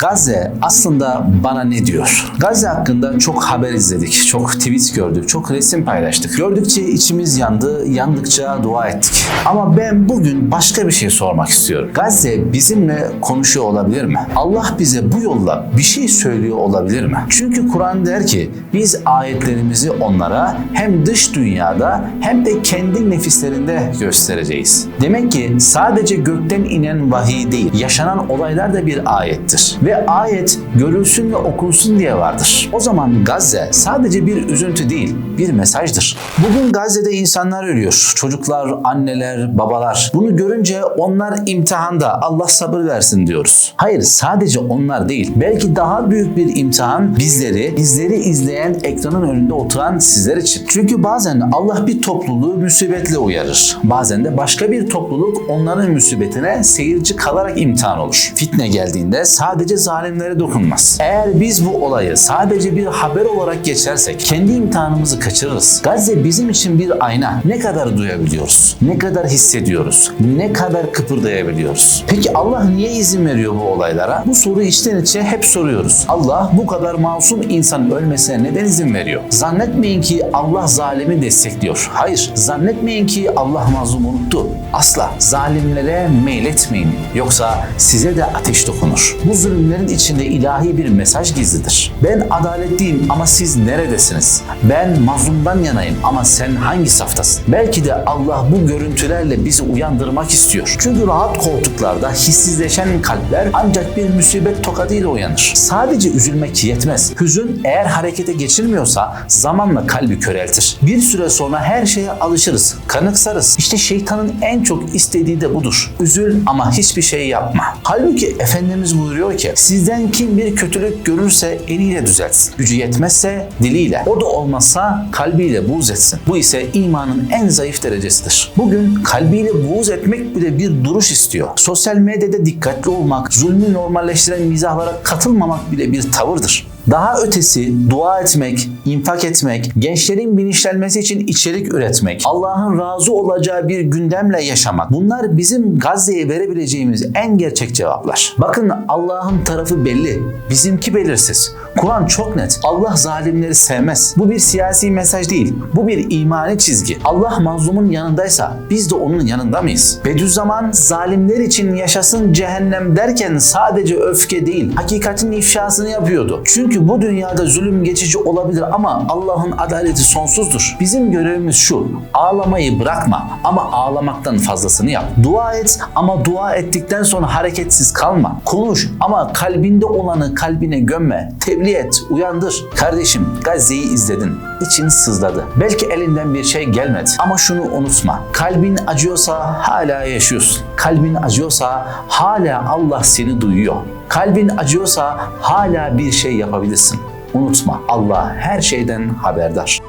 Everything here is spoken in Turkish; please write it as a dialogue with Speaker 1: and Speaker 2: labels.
Speaker 1: Gazze aslında bana ne diyor? Gazze hakkında çok haber izledik, çok tweet gördük, çok resim paylaştık. Gördükçe içimiz yandı, yandıkça dua ettik. Ama ben bugün başka bir şey sormak istiyorum. Gazze bizimle konuşuyor olabilir mi? Allah bize bu yolla bir şey söylüyor olabilir mi? Çünkü Kur'an der ki biz ayetlerimizi onlara hem dış dünyada hem de kendi nefislerinde göstereceğiz. Demek ki sadece gökten inen vahiy değil, yaşanan olaylar da bir ayettir. Ve ayet görülsün ve okunsun diye vardır. O zaman Gazze sadece bir üzüntü değil, bir mesajdır. Bugün Gazze'de insanlar ölüyor. Çocuklar, anneler, babalar. Bunu görünce onlar imtihanda. Allah sabır versin diyoruz. Hayır, sadece onlar değil. Belki daha büyük bir imtihan bizleri, bizleri izleyen ekranın önünde oturan sizler için. Çünkü bazen Allah bir topluluğu musibetle uyarır. Bazen de başka bir topluluk onların musibetine seyirci kalarak imtihan olur. Fitne geldiğinde sadece zalimlere dokunmaz. Eğer biz bu olayı sadece bir haber olarak geçersek kendi imtihanımızı kaçırırız. Gazze bizim için bir ayna. Ne kadar duyabiliyoruz? Ne kadar hissediyoruz? Ne kadar kıpırdayabiliyoruz? Peki Allah niye izin veriyor bu olaylara? Bu soruyu içten içe hep soruyoruz. Allah bu kadar masum insan ölmesine neden izin veriyor? Zannetmeyin ki Allah zalimi destekliyor. Hayır, zannetmeyin ki Allah mazlumu unuttu. Asla zalimlere meyletmeyin. Yoksa size de ateş dokunur. Bu zulümlerin içinde ilahi bir mesaj gizlidir. Ben adaletliyim ama siz neredesiniz? Ben mazlumdan yanayım ama sen hangi saftasın? Belki de Allah bu görüntülerle bizi uyandırmak istiyor. Çünkü rahat koltuklarda hissizleşen kalpler ancak bir musibet tokadıyla uyanır. Sadece üzülmek yetmez. Hüzün eğer harekete geçirmiyorsa zamanla kalbi köreltir. Bir süre sonra her şeye alışırız, kanıksarız. İşte şeytanın en çok istediği de budur. Üzül ama hiçbir şey yapma. Halbuki Efendimiz buyuruyor ki sizden kim bir kötülük görürse eliyle düzeltsin. Gücü yetmezse diliyle. O da olmazsa kalbiyle buğz etsin. Bu ise imanın en zayıf derecesidir. Bugün kalbiyle buğz etmek bile bir duruş istiyor. Sosyal medyada dikkatli olmak, zulmü normalleştiren mizahlara katılmamak bile bir tavırdır. Daha ötesi dua etmek, infak etmek, gençlerin bilinçlenmesi için içerik üretmek, Allah'ın razı olacağı bir gündemle yaşamak. Bunlar bizim Gazze'ye verebileceğimiz en gerçek cevaplar. Bakın Allah'ın tarafı belli, bizimki belirsiz. Kur'an çok net. Allah zalimleri sevmez. Bu bir siyasi mesaj değil. Bu bir imani çizgi. Allah mazlumun yanındaysa biz de onun yanında mıyız? Bediüzzaman zalimler için yaşasın cehennem derken sadece öfke değil, hakikatin ifşasını yapıyordu. Çünkü bu dünyada zulüm geçici olabilir ama Allah'ın adaleti sonsuzdur. Bizim görevimiz şu, ağlamayı bırakma ama ağlamaktan fazlasını yap. Dua et ama dua ettikten sonra hareketsiz kalma. Konuş ama kalbinde olanı kalbine gömme. Tebliğ et, uyandır. Kardeşim Gazze'yi izledin. İçin sızladı. Belki elinden bir şey gelmedi ama şunu unutma. Kalbin acıyorsa hala yaşıyorsun. Kalbin acıyorsa hala Allah seni duyuyor. Kalbin acıyorsa hala bir şey yapabilirsin. Unutma Allah her şeyden haberdar.